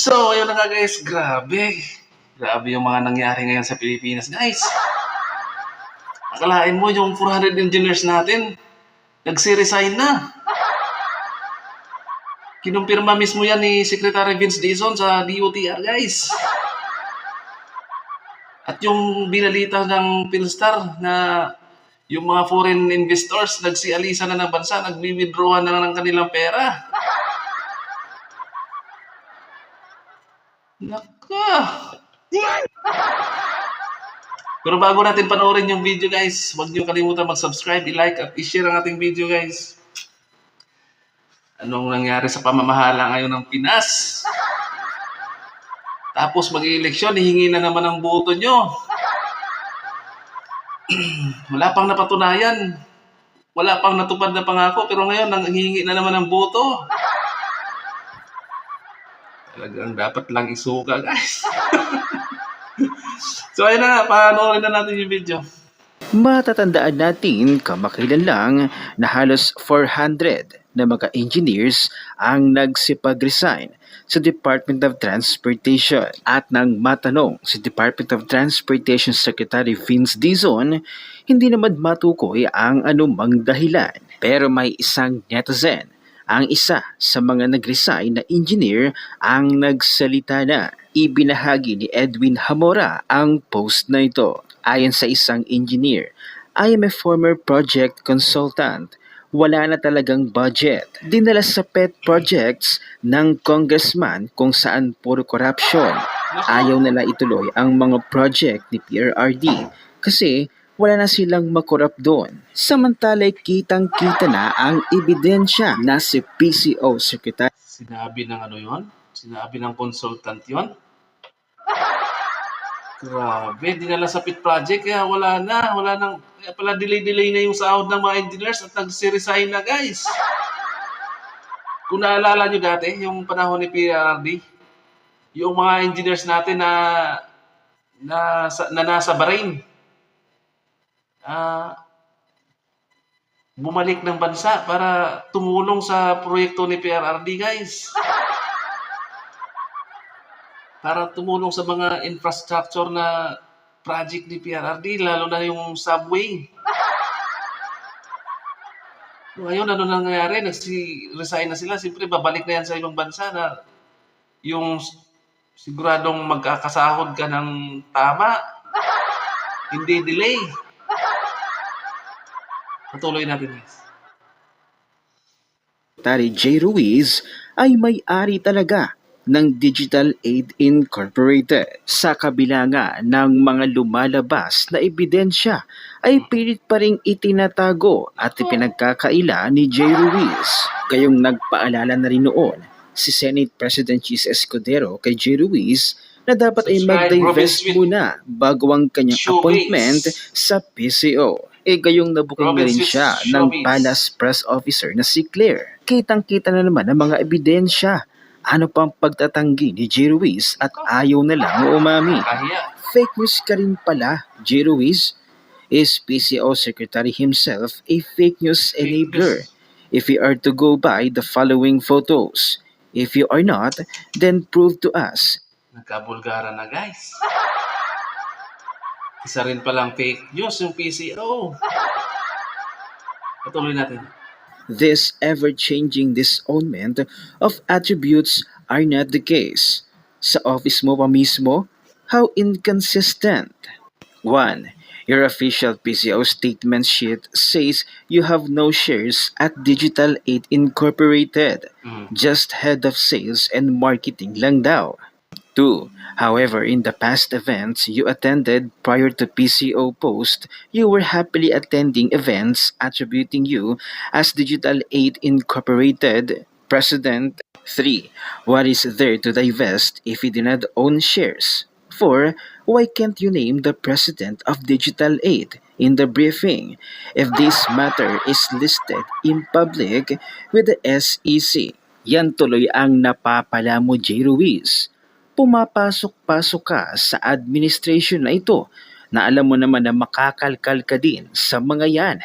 So, ayun na nga guys, grabe. Grabe yung mga nangyari ngayon sa Pilipinas, guys. Akalain mo yung 400 engineers natin, nagsiresign na. Kinumpirma mismo yan ni Secretary Vince Dizon sa DOTR, guys. At yung binalita ng Philstar na yung mga foreign investors nagsialisa na ng bansa, nagwi-withdraw na ng kanilang pera. Naka! Pero bago natin panoorin yung video guys, huwag niyo kalimutan mag-subscribe, i-like at i-share ang ating video guys. Anong nangyari sa pamamahala ngayon ng Pinas? Tapos mag-eleksyon, hihingi na naman ang boto nyo. Wala pang napatunayan. Wala pang natupad na pangako, pero ngayon nanghihingi na naman ng boto. Talagang dapat lang isuka, guys. so, ayun na panoorin na natin yung video. Matatandaan natin kamakailan lang na halos 400 na mga engineers ang nagsipag-resign sa Department of Transportation. At nang matanong si Department of Transportation Secretary Vince Dizon, hindi naman matukoy ang anumang dahilan. Pero may isang netizen ang isa sa mga nag-resign na engineer ang nagsalita na. Ibinahagi ni Edwin Hamora ang post na ito. Ayon sa isang engineer, I am a former project consultant. Wala na talagang budget. Dinala sa pet projects ng congressman kung saan puro corruption. Ayaw nila ituloy ang mga project ni PRRD kasi wala na silang makorap doon. Samantala'y kitang-kita na ang ebidensya na si PCO Secretary Sinabi ng ano yon? Sinabi ng consultant yon? Grabe, dinala sa pit project kaya wala na, wala nang, kaya pala delay-delay na yung sahod ng mga engineers at nagsiresign na guys. Kung naalala nyo dati, yung panahon ni PRRD, yung mga engineers natin na na, na nasa Bahrain, ah, bumalik ng bansa para tumulong sa proyekto ni PRRD, guys. Para tumulong sa mga infrastructure na project ni PRRD, lalo na yung subway. Ngayon, ano nangyayari? Nagsi-resign na sila. Siyempre, babalik na yan sa ibang bansa na yung siguradong magkakasahod ka ng tama. Hindi delay. Patuloy natin, guys. Secretary J. Ruiz ay may-ari talaga ng Digital Aid Incorporated. Sa kabila nga ng mga lumalabas na ebidensya ay pilit pa ring itinatago at ipinagkakaila ni J. Ruiz. Gayong nagpaalala na rin noon si Senate President Chis Escudero kay J. Ruiz na dapat ay mag-divest muna bago ang kanyang appointment sa PCO. E gayong nabuking na rin siya ng. Palace Press Officer na si Claire. Kitang-kita na naman ang mga ebidensya. Ano pang pagtatanggi ni J. Ruiz at ayaw na lang umami. Kahiya. Fake news ka rin pala, J. Ruiz. Is PCO Secretary himself a fake news enabler? If we are to go by the following photos. If you are not, then prove to us Nagkabulgara na, guys. Isa rin palang fake news yung PCO. Patuloy natin. this ever-changing disownment of attributes are not the case. Sa office mo pa mismo, how inconsistent. 1. Your official PCO statement sheet says you have no shares at Digital 8 Incorporated, Mm. just head of sales and marketing lang daw. 2. However, in the past events you attended prior to PCO post, you were happily attending events attributing you as Digital 8 Incorporated President. 3. What is there to divest if you do not own shares? 4. Why can't you name the president of Digital 8 in the briefing if this matter is listed in public with the SEC? Yan tuloy ang napapala mo, J. Ruiz pumapasok-pasok ka sa administration na ito na alam mo naman na makakalkal ka din sa mga yan.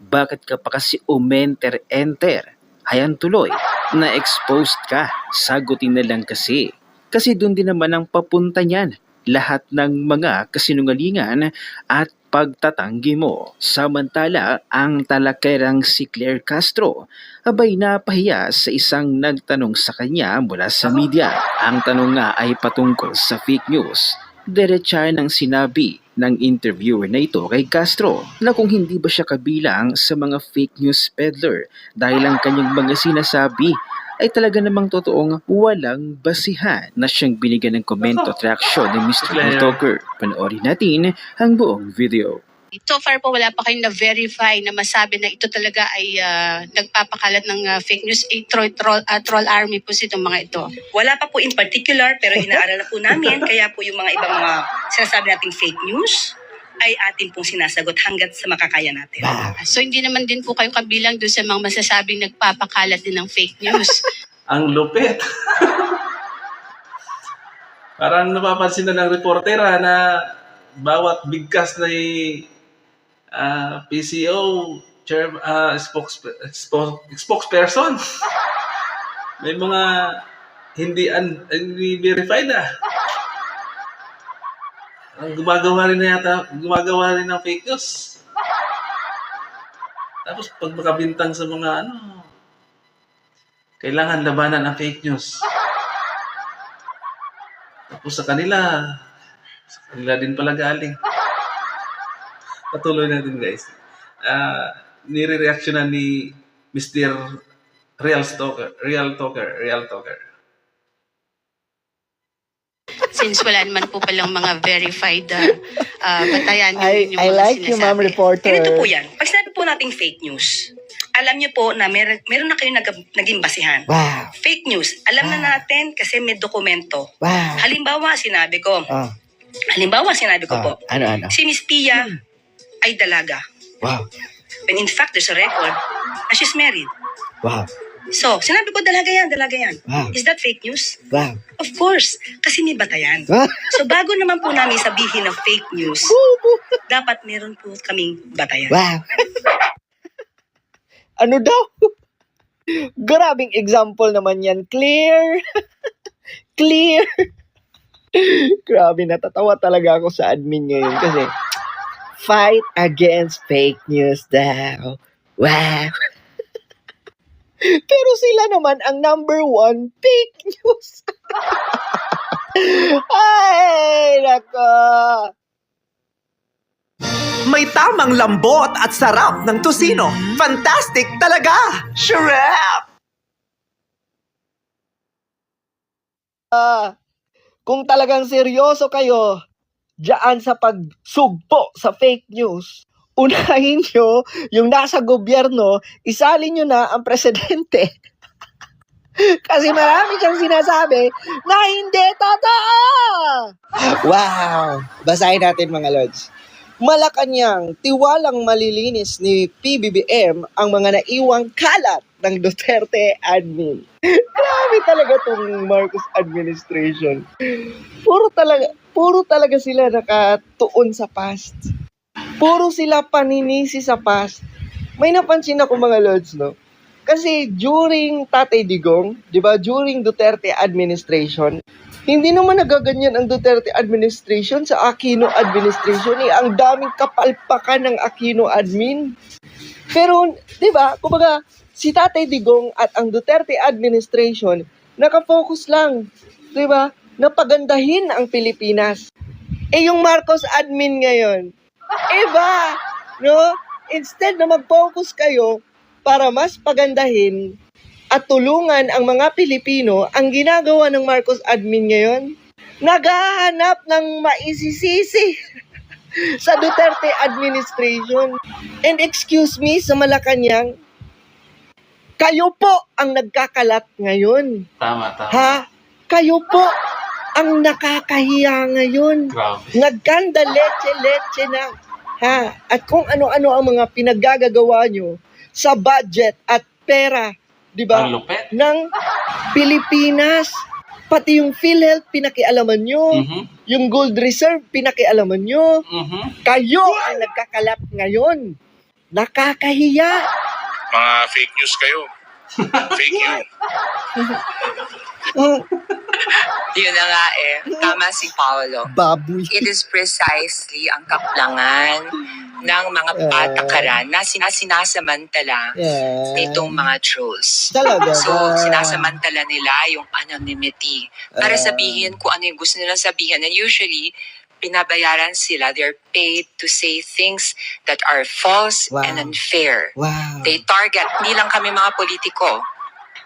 Bakit ka pa kasi umenter-enter? Hayan tuloy, na-exposed ka. Sagutin na lang kasi. kasi doon din naman ang papunta niyan lahat ng mga kasinungalingan at pagtatanggi mo. Samantala, ang talakerang si Claire Castro abay napahiya sa isang nagtanong sa kanya mula sa media. Ang tanong nga ay patungkol sa fake news. Diretsa ng sinabi ng interviewer na ito kay Castro na kung hindi ba siya kabilang sa mga fake news peddler dahil ang kanyang mga sinasabi ay talaga namang totoong walang basihan na siyang binigyan ng komento at reaksyon ni Mr. Claire. Talker. Panoorin natin ang buong video. So far po wala pa kayong na-verify na masabi na ito talaga ay ah, nagpapakalat ng ah, fake news. A troll, troll, ah, troll army po si itong mga ito. Wala pa po in particular, pero inaaral na po namin. Kaya po yung mga ibang mga sinasabi nating fake news ay atin pong sinasagot hanggat sa makakaya natin. So hindi naman din po kayo kabilang doon sa mga masasabing nagpapakalat din ng fake news. Ang lupit. Parang napapansin na ng reportera na bawat bigkas na ah, PCO chair, spokes, spokes, spokesperson may mga hindi un, hindi verified ah. Ang gumagawa rin na yata, gumagawa rin ng fake news. Tapos pag makabintang sa mga ano, kailangan labanan ang fake news. Tapos sa kanila, sa kanila din pala galing. Patuloy natin guys. Ah, nire-reactionan ni Mr. Real Stalker, Real Talker, Real Talker. Since wala naman po palang mga verified uh, uh, batayan I, yung I mga like you, ma'am reporter. Ganito po yan. Pag sinabi po nating fake news, alam niyo po na mer meron na kayo nag naging basihan. Wow. Fake news, alam na Ah. natin kasi may dokumento. Wow. Halimbawa, sinabi ko, Oh, halimbawa, sinabi ko po, oh, ano, ano? si Miss Pia ay dalaga. Wow. When in fact, there's a record na she's married. Wow. So, sinabi ko, dalaga yan, dalaga yan. Wow. Is that fake news? Wow. Of course, kasi may batayan. Ah. So, bago naman po namin sabihin ng fake news, dapat meron po kaming batayan. Wow. ano daw? Grabing example naman yan. Clear. Clear. Grabe, natatawa talaga ako sa admin ngayon kasi fight against fake news daw. Wow. Pero sila naman ang number one fake news. Ay, nako. May tamang lambot at sarap ng tusino. Fantastic talaga! Shrap! Ah, kung talagang seryoso kayo diyan sa pagsugpo sa fake news, unahin nyo yung nasa gobyerno, isalin nyo na ang presidente. Kasi marami siyang sinasabi na hindi totoo! Wow! Basahin natin mga lords. Malacanang, tiwalang malilinis ni PBBM ang mga naiwang kalat ng Duterte admin. Grabe talaga tong Marcos administration. Puro talaga, puro talaga sila nakatuon sa past. Puro sila paninisi sa past. May napansin ako mga lords, no? Kasi during Tatay Digong, di ba, during Duterte administration, hindi naman nagaganyan ang Duterte administration sa Aquino administration. Eh, ang daming kapalpakan ng Aquino admin. Pero, di ba, kumbaga, si Tatay Digong at ang Duterte administration, nakafocus lang, di ba, na pagandahin ang Pilipinas. Eh, yung Marcos admin ngayon, iba, no? Instead na mag-focus kayo para mas pagandahin at tulungan ang mga Pilipino, ang ginagawa ng Marcos admin ngayon, naghahanap ng maisisisi sa Duterte administration. And excuse me, sa Malacanang, kayo po ang nagkakalat ngayon. Tama, tama. Ha? Kayo po ang nakakahiya ngayon. Grabe. Nagkanda leche-leche na. Ha? At kung ano-ano ang mga pinaggagawa nyo sa budget at pera, di ba? Ng Pilipinas. Pati yung PhilHealth, pinakialaman nyo. Mhm. Yung Gold Reserve, pinakialaman nyo. Mhm. Kayo ang nagkakalat ngayon. Nakakahiya. Mga fake news kayo. fake you. Yun na nga eh. Tama si Paolo. Baboy. It is precisely ang kaplangan ng mga Eh. patakaran na sinas- sinasamantala Yeah. nitong mga trolls. Talaga So, ba? sinasamantala nila yung anonymity para Ah. sabihin kung ano yung gusto nilang sabihin. And usually, pinabayaran sila. They're paid to say things that are false Wow. and unfair. Wow. They target, hindi lang kami mga politiko,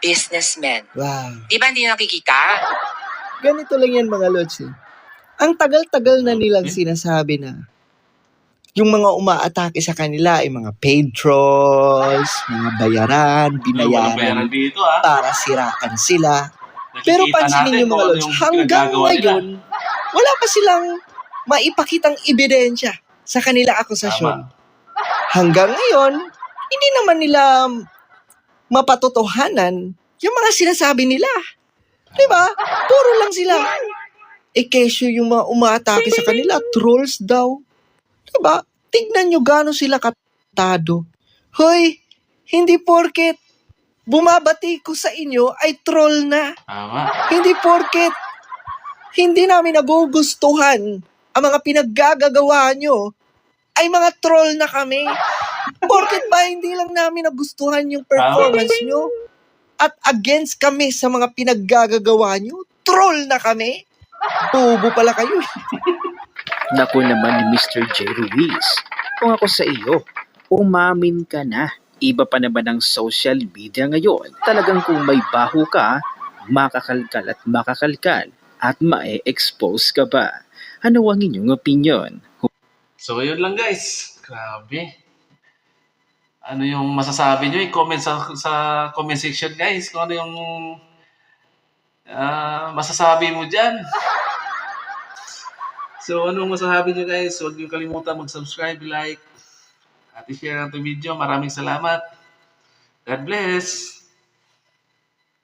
businessmen. Wow. Di ba hindi nakikita? Ganito lang yan mga lods eh. Ang tagal-tagal na nilang sinasabi na yung mga umaatake sa kanila ay mga paid trolls, mga bayaran, binayaran dito ah. para sirakan sila. Pero Nakikita pansinin natin niyo kung mga lods, yung hanggang ginagawa nila. ngayon, wala pa silang maipakitang ebidensya sa kanila akusasyon. Hanggang ngayon, hindi naman nila mapatotohanan yung mga sinasabi nila. Diba? Puro lang sila. E kesyo yung mga umaatake sa kanila, trolls daw. Diba? Tignan nyo gano'n sila katado. Hoy, hindi porket bumabati ko sa inyo ay troll na. Tama. Hindi porket hindi namin nagugustuhan ang mga pinaggagawa nyo ay mga troll na kami. Porket ba hindi lang namin nagustuhan yung performance nyo at against kami sa mga pinaggagawa nyo, troll na kami. Tubo pala kayo. Naku naman ni Mr. J. Ruiz, kung ako sa iyo, umamin ka na. Iba pa naman ang social media ngayon. Talagang kung may baho ka, makakalkal at makakalkal at mae-expose ka ba? Ano ang inyong opinion? So, yun lang guys. Grabe. Ano yung masasabi nyo? I-comment sa, sa comment section guys kung ano yung ah, masasabi mo dyan. So, anong masasabi nyo guys? Huwag nyo kalimutan mag-subscribe, like, at i-share ang video. Maraming salamat. God bless.